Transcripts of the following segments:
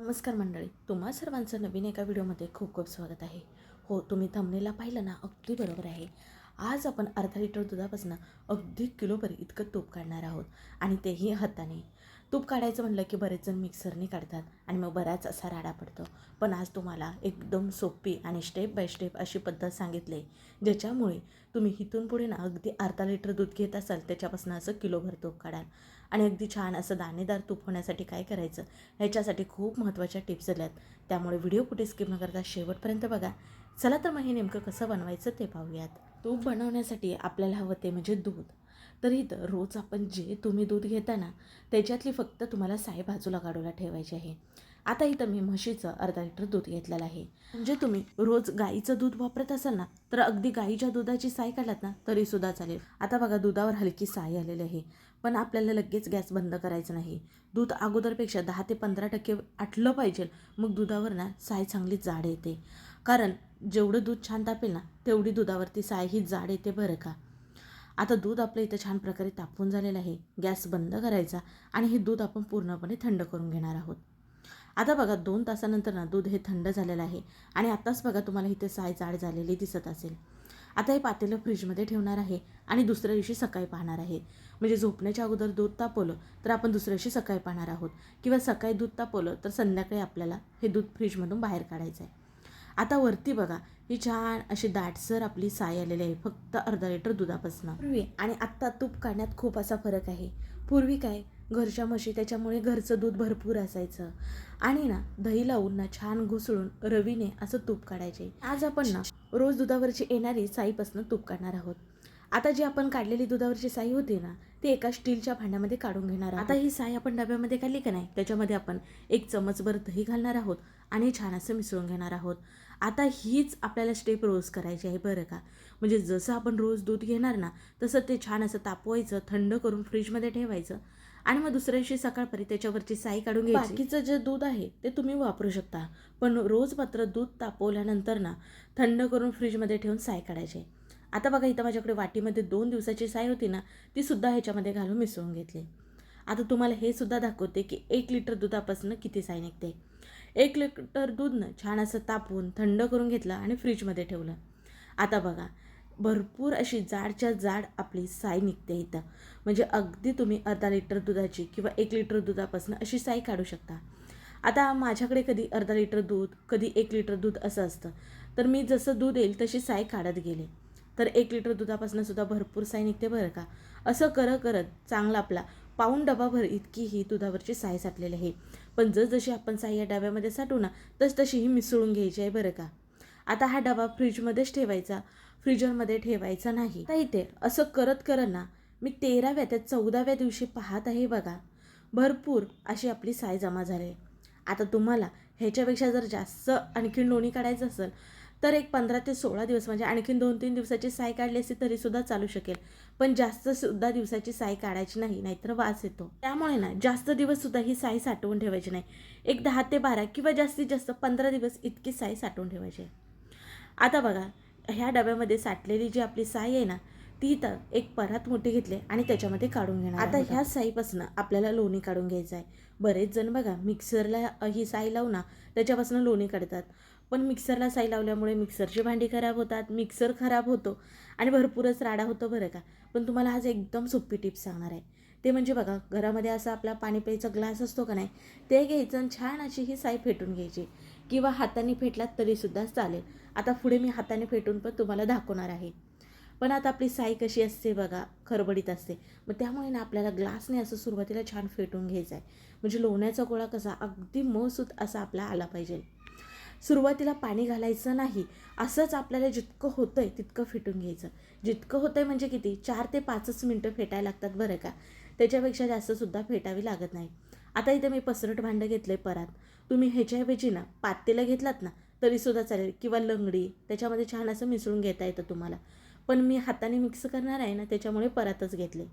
नमस्कार मंडळी तुम्हा सर्वांचं नवीन एका व्हिडिओमध्ये खूप खूप स्वागत आहे. हो तुम्ही थंबनेला पाहिलं ना अगदी बरोबर आहे. आज आपण अर्धा लिटर दुधापासून अगदी किलोभर इतकं तूप काढणार आहोत आणि तेही हाताने. तूप काढायचं म्हणलं की बरेच जण मिक्सरने काढतात आणि मग बराच असा राडा पडतो. पण आज तुम्हाला एकदम सोपी आणि स्टेप बाय स्टेप अशी पद्धत सांगितली ज्याच्यामुळे तुम्ही इथून पुढे ना अगदी अर्धा लिटर दूध घेत असाल त्याच्यापासून असं किलोभर तूप काढाल. आणि अगदी छान असं दाणेदार तूप होण्यासाठी काय करायचं ह्याच्यासाठी खूप महत्त्वाच्या टिप्स दिल्यात त्यामुळे व्हिडिओ कुठे स्किप न करता शेवटपर्यंत बघा. चला तर मग हे नेमकं कसं बनवायचं ते पाहूयात. तूप बनवण्यासाठी आपल्याला हवं ते म्हणजे दूध. तर इथं रोज आपण जे तुम्ही दूध घेता ना त्याच्यातली फक्त तुम्हाला साई बाजूला काढूला ठेवायची आहे. आता इथं मी म्हशीचं अर्धा लिटर दूध घेतलेलं आहे. म्हणजे तुम्ही रोज गाईचं दूध वापरत असाल ना तर अगदी गाईच्या दुधाची साय काढलात ना तरीसुद्धा चालेल. आता बघा दुधावर हलकी साय आलेली आहे. पण आपल्याला लगेच गॅस बंद करायचं नाही. दूध अगोदरपेक्षा दहा ते पंधरा टक्के आटलं पाहिजे मग दुधावर ना साय चांगली जाड येते. कारण जेवढं दूध छान तापेल ना तेवढी दुधावरती साय ही जाड येते बरं का? आता दूध आपलं इथं छान प्रकारे तापून झालेलं आहे. गॅस बंद करायचा आणि हे दूध आपण पूर्णपणे थंड करून घेणार आहोत. आता बघा दोन तासानंतर ना दूध हे थंड झालेलं आहे आणि आत्ताच बघा तुम्हाला इथे साय जाड झालेली दिसत असेल. आता हे पातेलं फ्रीजमध्ये ठेवणार आहे आणि दुसऱ्या दिवशी सकाळी पाहणार आहे. म्हणजे झोपण्याच्या अगोदर दूध तापवलं तर आपण दुसऱ्या दिवशी सकाळी पाहणार आहोत. किंवा सकाळी दूध तापवलं तर संध्याकाळी आपल्याला हे दूध फ्रीजमधून बाहेर काढायचं आहे आता वरती बघा ही छान अशी दाटसर आपली साय आलेली आहे. फक्त अर्धा लिटर दुधापासून. पूर्वी. आणि आत्ता तूप काढण्यात खूप असा फरक आहे. पूर्वी काय? घरच्या म्हशी त्याच्यामुळे घरचं दूध भरपूर असायचं. आणि ना दही लावून ना छान घुसळून रवीने असं तूप काढायचे. आज आपण ना रोज दुधावरची येणारी साईपासून तूप काढणार आहोत. आता जी आपण काढलेली दुधावरची साई होती ना ती एका स्टीलच्या भांड्यामध्ये काढून घेणार आहोत. आता ही साई आपण डब्यामध्ये काढली का नाही? त्याच्यामध्ये आपण एक चमचभर दही घालणार आहोत आणि छान असं मिसळून घेणार आहोत. आता हीच आपल्याला स्टेप रोज करायची आहे बरं का? म्हणजे जसं आपण रोज दूध घेणार ना तसं ते छान असं तापवायचं थंड करून फ्रीजमध्ये ठेवायचं आणि मग दुसऱ्या दिवशी सकाळपर्यंत त्याच्यावरची साई काढून घ्यायची. बाकीचं जे दूध आहे ते तुम्ही वापरू शकता. पण रोज मात्र दूध तापवल्यानंतर ना थंड करून फ्रीजमध्ये ठेवून साय काढायचे आता बघा इथं माझ्याकडे वाटीमध्ये दोन दिवसाची साय होती ना ती सुद्धा ह्याच्यामध्ये घालून मिसळून घेतली. आता तुम्हाला हे सुद्धा दाखवते की एक लिटर दुधापासून किती साय निघते. एक लिटर दूधनं छान असं तापवून थंड करून घेतलं आणि फ्रीजमध्ये ठेवलं. आता बघा भरपूर अशी जाडच्या जाड आपली साय निघते इथं. म्हणजे अगदी तुम्ही अर्धा लिटर दुधाची किंवा एक लिटर दुधापासून अशी साय काढू शकता. आता माझ्याकडे कधी अर्धा लिटर दूध कधी एक लिटर दूध असं असतं. तर मी जसं दूध येईल तशी साय काढत गेले. तर एक लिटर दुधापासून सुद्धा भरपूर साय निघते बरं का? असं करत करत चांगला आपला पाऊण डबाभर इतकी ही दुधावरची साय साठलेली आहे. पण जसजशी आपण साय या डब्यामध्ये साठू ना तस तशी ही मिसळून घ्यायची आहे बरं का. आता हा डबा फ्रीजमध्येच ठेवायचा फ्रीजरमध्ये ठेवायचा नाही. आता इथे असं करत करत ना मी तेराव्या त्या चौदाव्या दिवशी पाहत आहे बघा. भरपूर अशी आपली साय जमा झाली. आता तुम्हाला ह्याच्यापेक्षा जर जास्त आणखीन लोणी काढायचं असेल तर एक पंधरा ते सोळा दिवस म्हणजे आणखीन दोन तीन दिवसाची साय काढली असती तरीसुद्धा चालू शकेल. पण जास्त सुद्धा दिवसाची साय काढायची नाही नाहीतर वास येतो. त्यामुळे ना जास्त दिवससुद्धा ही साय साठवून ठेवायची नाही. एक दहा ते बारा किंवा जास्तीत जास्त पंधरा दिवस इतकी साय साठवून ठेवायची आता बघा ह्या डब्यामध्ये साठलेली जी आपली साय आहे ना ती तर एक परात मोठी घेतली आणि त्याच्यामध्ये काढून घेणार आता ह्या साईपासून आपल्याला लोणी काढून घ्यायचं आहे. बरेच जण बघा मिक्सरला ही साई लावू ना त्याच्यापासून लोणी काढतात. पण मिक्सरला साई लावल्यामुळे मिक्सरची भांडी खराब होतात मिक्सर खराब होतो आणि भरपूरच राडा होतो बरं का. पण तुम्हाला आज एकदम सोपी टिप्स सांगणार आहे. ते म्हणजे बघा घरामध्ये असा आपला पाणी प्यायचा ग्लास असतो का नाही ते घ्यायचं आणि छान अशी ही साई फेटून घ्यायची. किंवा हाताने फेटलात तरीसुद्धा चालेल. आता पुढे मी हाताने फेटून पण तुम्हाला दाखवणार आहे. पण आता आपली साई कशी असते बघा खरबडीत असते. मग त्यामुळे ना आपल्याला ग्लासने असं सुरुवातीला छान फेटून घ्यायचं आहे. म्हणजे लोण्याचा गोळा कसा अगदी मसूत असा आपला आला पाहिजे. सुरुवातीला पाणी घालायचं नाही असंच आपल्याला जितकं होतं आहे तितकं फेटून घ्यायचं. जितकं होतं आहे म्हणजे किती? चार ते पाचच मिनटं फेटायला लागतात बरं का? त्याच्यापेक्षा जास्तसुद्धा फेटावी लागत नाही. आता इथे मी पसरट भांडं घेतलं आहे परात. तुम्ही ह्याच्याऐवजी ना पातेलं घेतलात ना तरीसुद्धा चालेल. किंवा लंगडी त्याच्यामध्ये छान असं मिसळून घेता येतं तुम्हाला. पण मी हाताने मिक्स करणार आहे ना त्याच्यामुळे परातच घेतले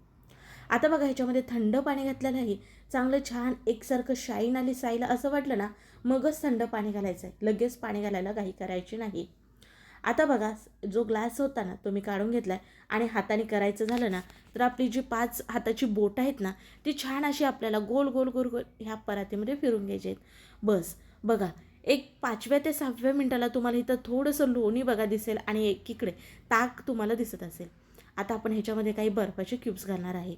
आता बघा ह्याच्यामध्ये थंड पाणी घातलेलं आहे चांगलं छान एकसारखं शाईन आली साईला असं वाटलं ना मगच थंड पाणी घालायचं आहे लगेच पाणी घालायला काही करायची नाही. आता बघा जो ग्लास होता ना तो मी काढून घेतला आहे आणि हाताने करायचं झालं ना तर आपली जी पाच हाताची बोट आहेत ना ती छान अशी आपल्याला गोल गोल गोल गोल ह्या परातीमध्ये फिरून घ्यायची आहेत. बस बघा एक पाचव्या ते सहाव्या मिनटाला तुम्हाला इथं थोडंसं लोणी बघा दिसेल आणि एकीकडे ताक तुम्हाला दिसत असेल. आता आपण ह्याच्यामध्ये काही बर्फाचे क्यूब्स घालणार आहे.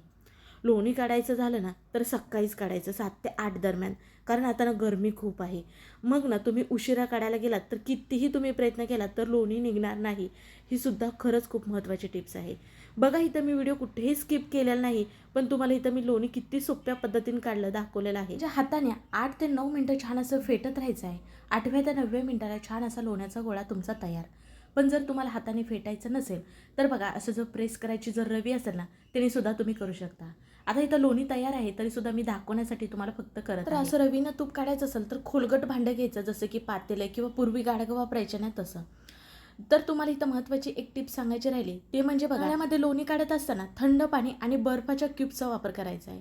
लोणी काढायचं झालं ना तर सकाळीच काढायचं सात ते आठ दरम्यान. कारण आता ना गरमी खूप आहे. मग ना तुम्ही उशिरा काढायला गेलात तर कितीही तुम्ही प्रयत्न केलात तर लोणी निघणार नाही. ही सुद्धा खरंच खूप महत्त्वाची टिप्स आहे. बघा इथं मी व्हिडिओ कुठेही स्किप केलेला नाही पण तुम्हाला इथं मी लोणी किती सोप्या पद्धतीने काढलं दाखवलेलं आहे. ज्या हाताने आठ ते नऊ मिनटं छान असं फेटत राहायचं आहे. आठव्या ते नवव्या मिनटाला छान असा लोण्याचा गोळा तुमचा तयार. पण जर तुम्हाला हाताने फेटायचं नसेल तर बघा असं जर प्रेस करायची जर रवी असेल ना तिने सुद्धा तुम्ही करू शकता. आता इथं लोणी तयार आहे तरी सुद्धा मी दाखवण्यासाठी तुम्हाला फक्त करत तर असं रवीनं तूप काढायचं असेल तर खोलगट भांडं घ्यायचं जसं की पातेलं किंवा पूर्वी गाडगं वापरायचे ना तसं. तर तुम्हाला इथं महत्त्वाची एक टिप सांगायची राहिली ते म्हणजे बघा यामध्ये लोणी काढत असताना थंड पाणी आणि बर्फाच्या क्यूबचा वापर करायचा आहे.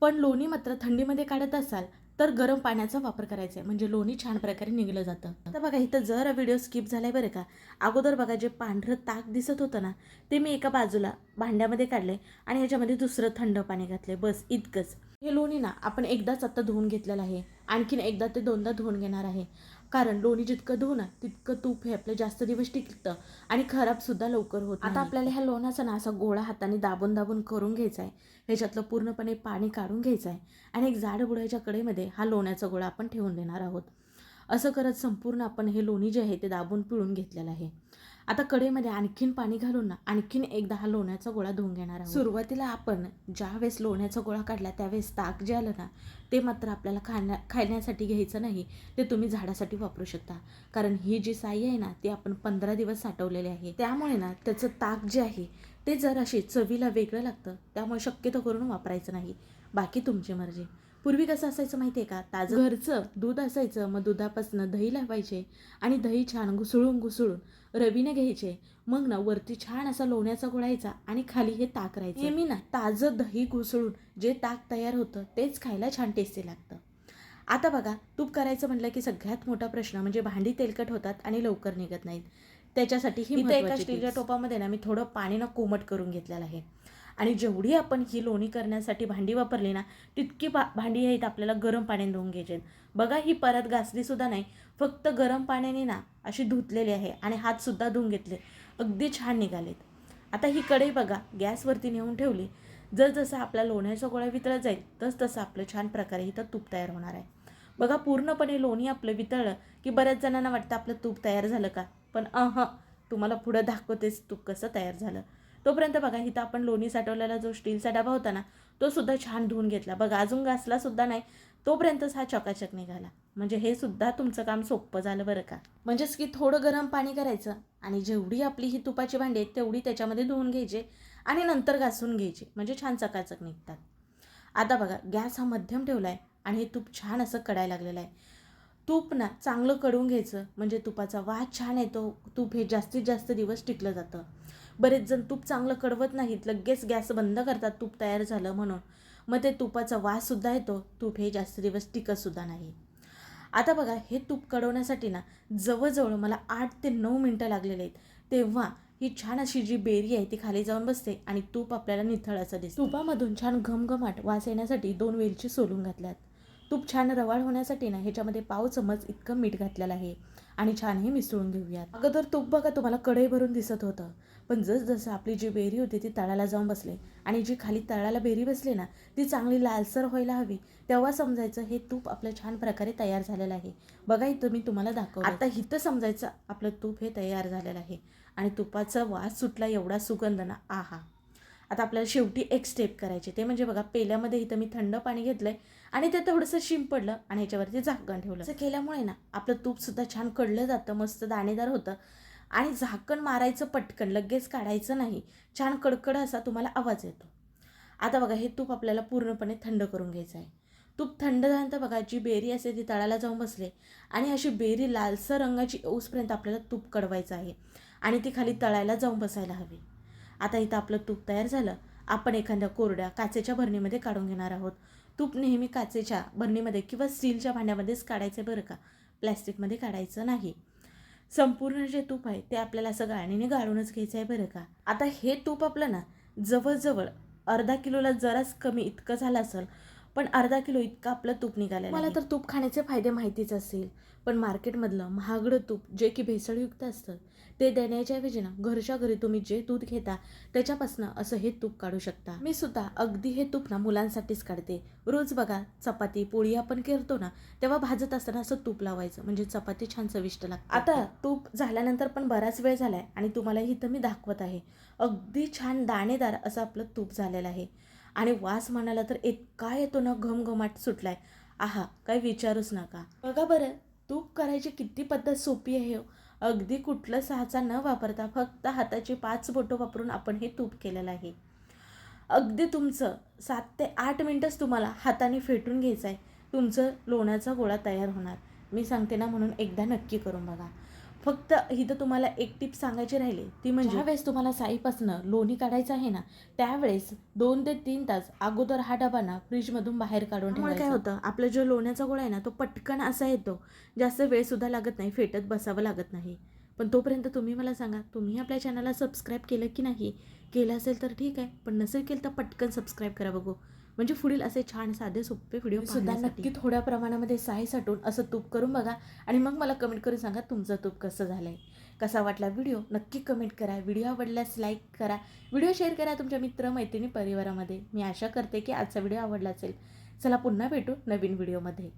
पण लोणी मात्र थंडीमध्ये काढत असाल तर गरम पाण्याचा वापर करायचा आहे. म्हणजे लोणी छान प्रकारे निघलं जातं. तर बघा इथं जरा व्हिडिओ स्किप झालाय बरं का? अगोदर बघा जे पांढरं ताक दिसत होतं ना ते मी एका बाजूला भांड्यामध्ये काढले आणि ह्याच्यामध्ये दुसरं थंड पाणी घातले बस इतकंच. हे लोणी ना आपण एकदाच आता धुवून घेतलेलं आहे. आणखीन एकदा ते दोनदा धुवून घेणार आहे. कारण लोणी जितकं धुवं ना तितकं तूप हे आपलं जास्त दिवस टिकतं आणि खराबसुद्धा लवकर होत आता आपल्याला ह्या लोण्याचा ना असा गोळा हाताने दाबून दाबून करून घ्यायचा आहे ह्याच्यातलं पूर्णपणे पाणी काढून घ्यायचं आहे आणि एक जाड बुडाच्या कडेमध्ये हा लोण्याचा गोळा आपण ठेवून देणार आहोत. असं करत संपूर्ण आपण हे लोणी जे आहे ते दाबून पिळून घेतलेलं आहे. आता कडेमध्ये आणखीन पाणी घालून ना आणखीन एकदा हा लोण्याचा गोळा धुवून घेणार आहोत. सुरुवातीला आपण ज्या वेळेस लोण्याचा गोळा काढला त्यावेळेस ताक जे आलं ना ते मात्र आपल्याला खाण्या खाण्यासाठी घ्यायचं नाही ते तुम्ही झाडासाठी वापरू शकता. कारण ही जी साई आहे ना ती आपण पंधरा दिवस साठवलेली आहे. त्यामुळे ना त्याचं ताक जे आहे ते जराशी चवीला वेगळं लागतं. त्यामुळे शक्यतो करून वापरायचं नाही. बाकी तुमची मर्जी. पूर्वी कसं असायचं माहिती आहे का? ताजं घरचं. दूध असायचं मग दुधापासून दही लावायचे आणि दही छान घुसळून घुसळून रवीने घ्यायचे. मग ना वरती छान असा लोण्याचा गोळायचा आणि खाली हे ताक राहायचं. नेहमी ना ताजं दही घुसळून जे ताक तयार होतं तेच खायला छान टेस्टी लागतं. आता बघा तूप करायचं म्हटलं की सगळ्यात मोठा प्रश्न म्हणजे भांडी तेलकट होतात आणि लवकर निघत नाहीत. त्याच्यासाठी ही एका स्टीलच्या टोपामध्ये ना मी थोडं पाणी ना कोमट करून घेतलेलं आहे. आणि जेवढी आपण ही लोणी करण्यासाठी भांडी वापरली ना तितकी भा भांडी आहेत आपल्याला गरम पाण्याने धुवून घ्यायचे. आहेत. बघा ही परत घासलीसुद्धा नाही फक्त गरम पाण्याने ना अशी धुतलेली आहे आणि हातसुद्धा धुवून घेतले. अगदी छान निघालेत. आता ही कढई बघा गॅसवरती नेऊन ठेवली. जर जसं आपला लोण्याचा गोळा वितळत जाईल तस तसं आपलं छान प्रकारे इथं तूप तयार होणार आहे. बघा पूर्णपणे लोणी आपलं वितळलं की बऱ्याच जणांना वाटतं आपलं तूप तयार झालं का? पण अह तुम्हाला पुढं दाखवतेच तूप कसं तयार झालं. तोपर्यंत बघा इथं आपण लोणी साठवलेला जो स्टीलचा डबा होता ना तो सुद्धा छान धुवून घेतला. बघा अजून घासला सुद्धा नाही. तोपर्यंतच हा चकाचक निघाला. म्हणजे हे सुद्धा तुमचं काम सोपं झालं बरं का. म्हणजेच की थोडं गरम पाणी करायचं आणि जेवढी आपली ही तुपाची भांडी आहेत तेवढी त्याच्यामध्ये धुवून घ्यायचे आणि नंतर घासून घ्यायचे. म्हणजे छान चकाचक निघतात. आता बघा गॅस हा मध्यम ठेवला आहे आणि हे तूप छान असं कडायला लागलेलं आहे. तूप ना चांगलं कडवून घ्यायचं. म्हणजे तुपाचा वास छान येतो. तूप हे जास्तीत जास्त दिवस टिकलं जातं. बरेच जण तूप चांगलं कडवत नाहीत लगेच गॅस बंद करतात तूप तयार झालं म्हणून. मग ते तुपाचा वाससुद्धा येतो तूप हे जास्त दिवस टिकतसुद्धा नाही. आता बघा हे तूप कडवण्यासाठी ना जवळजवळ मला आठ ते नऊ मिनटं लागलेले आहेत. तेव्हा ही छान अशी जी बेरी आहे ती खाली जाऊन बसते आणि तूप आपल्याला निथळ असं दिसतं. तुपामधून छान घमघमाट वास येण्यासाठी दोन वेलची सोलून घातल्यात. तूप छान रवाळ होण्यासाठी ना ह्याच्यामध्ये पाव चमच इतकं मीठ घातलेलं आहे. आणि छानही मिसळून घेऊयात. अगोदर तूप बघा तुम्हाला कढई भरून दिसत होतं. पण जसजसं आपली जी बेरी होती ती तळाला जाऊन बसले. आणि जी खाली तळाला बेरी बसली ना ती चांगली लालसर व्हायला हवी. तेव्हा समजायचं हे तूप आपलं छान प्रकारे तयार झालेलं आहे. बघा इथं मी तुम्हाला दाखव आता इथं समजायचं आपलं तूप हे तयार झालेलं आहे. आणि तुपाचा वास सुटला एवढा सुगंध ना. आहा. आता आपल्याला शेवटी एक स्टेप करायची ते म्हणजे बघा पेल्यामध्ये इथं मी थंड पाणी घेतलं आहे आणि ते थोडंसं शिंपडलं आणि ह्याच्यावरती झाकण ठेवलं. असं केल्यामुळे ना आपलं तूपसुद्धा छान कडलं जातं मस्त दाणेदार होतं. आणि झाकण मारायचं पटकन लगेच काढायचं नाही. छान कडकड असा तुम्हाला आवाज येतो. आता बघा हे तूप आपल्याला पूर्णपणे थंड करून घ्यायचं आहे. तूप थंड झाल्यानंतर बघा जी बेरी असते ती तळाला जाऊन बसले आणि अशी बेरी लालसर रंगाची येऊसपर्यंत आपल्याला तूप कडवायचं आहे आणि ती खाली तळायला जाऊन बसायला हवी. आता इथं आपलं तूप तयार झालं. आपण एखाद्या कोरड्या काचेच्या भरणीमध्ये काढून घेणार आहोत. तूप नेहमी काचेच्या भरणीमध्ये किंवा स्टीलच्या भांड्यामध्येच काढायचं बरं का? प्लॅस्टिकमध्ये काढायचं नाही. संपूर्ण जे तूप आहे ते आपल्याला असं गाळणीने गाळूनच घ्यायचं आहे बरं का? आता हे तूप आपलं ना जवळजवळ अर्धा किलोला जराच कमी इतकं झालं असेल पण अर्धा किलो इतकं आपलं तूप निघालं मला तर तूप खाण्याचे फायदे माहितीच असेल पण मार्केटमधलं महागडं तूप जे की भेसळयुक्त असतं ते देण्याच्या ऐवजी ना घरच्या घरी तुम्ही जे दूध घेता त्याच्यापासून असं हे तूप काढू शकता. मी सुद्धा अगदी हे तूप ना मुलांसाठीच काढते. रोज बघा चपाती पोळी आपण करतो ना तेव्हा भाजत असताना असं तूप लावायचं म्हणजे चपाती छान चविष्ट लागते. आता तूप झाल्यानंतर पण बराच वेळ झालाय आणि तुम्हाला इथं मी दाखवत आहे. अगदी छान दाणेदार असं आपलं तूप झालेलं आहे. आणि वास म्हणाला तर इतका येतो ना घमघमाट सुटलाय. आहा काय विचारूच नका. बघा बरं तूप करायची किती पद्धत सोपी आहे हो. अगदी कुठलं साचा न वापरता फक्त हाताची पाच बोटं वापरून आपण हे तूप केलेलं आहे. अगदी तुमचं सात ते आठ मिनटंच तुम्हाला हाताने फेटून घ्यायचं आहे तुमचं लोण्याचा गोळा तयार होणार. मी सांगते ना म्हणून एकदा नक्की करून बघा. फक्त इथं तुम्हाला एक टिप सांगायची राहिली ती म्हणजे वेळेस तुम्हाला साईपासनं लोणी काढायचं आहे ना त्यावेळेस दोन ते तीन तास अगोदर हा डबा ना फ्रीजमधून बाहेर काढून ठेवायचा काय होतं आपला जो लोण्याचा गोळा आहे ना तो पटकन असा येतो जास्त वेळसुद्धा लागत नाही फेटत बसावं लागत नाही. पण तोपर्यंत तुम्ही मला सांगा तुम्ही आपल्या चॅनलला सबस्क्राईब केलं की नाही केलं असेल तर ठीक आहे पण नसेल केलं तर पटकन सबस्क्राईब करा बघू. म्हणजे पुढील असे छान साधे सोपे व्हिडिओ सुद्धा नक्की थोड्या प्रमाणामध्ये साई साठवून असं तूप करून बघा. आणि मग मला कमेंट करून सांगा तुमचं तूप कसं झालं आहे कसा वाटला व्हिडिओ नक्की कमेंट करा. व्हिडिओ आवडल्यास लाईक करा. व्हिडिओ शेअर करा तुमच्या मित्र मैत्रिणी परिवारामध्ये. मी आशा करते की आजचा व्हिडिओ आवडला असेल. चला पुन्हा भेटू नवीन व्हिडिओमध्ये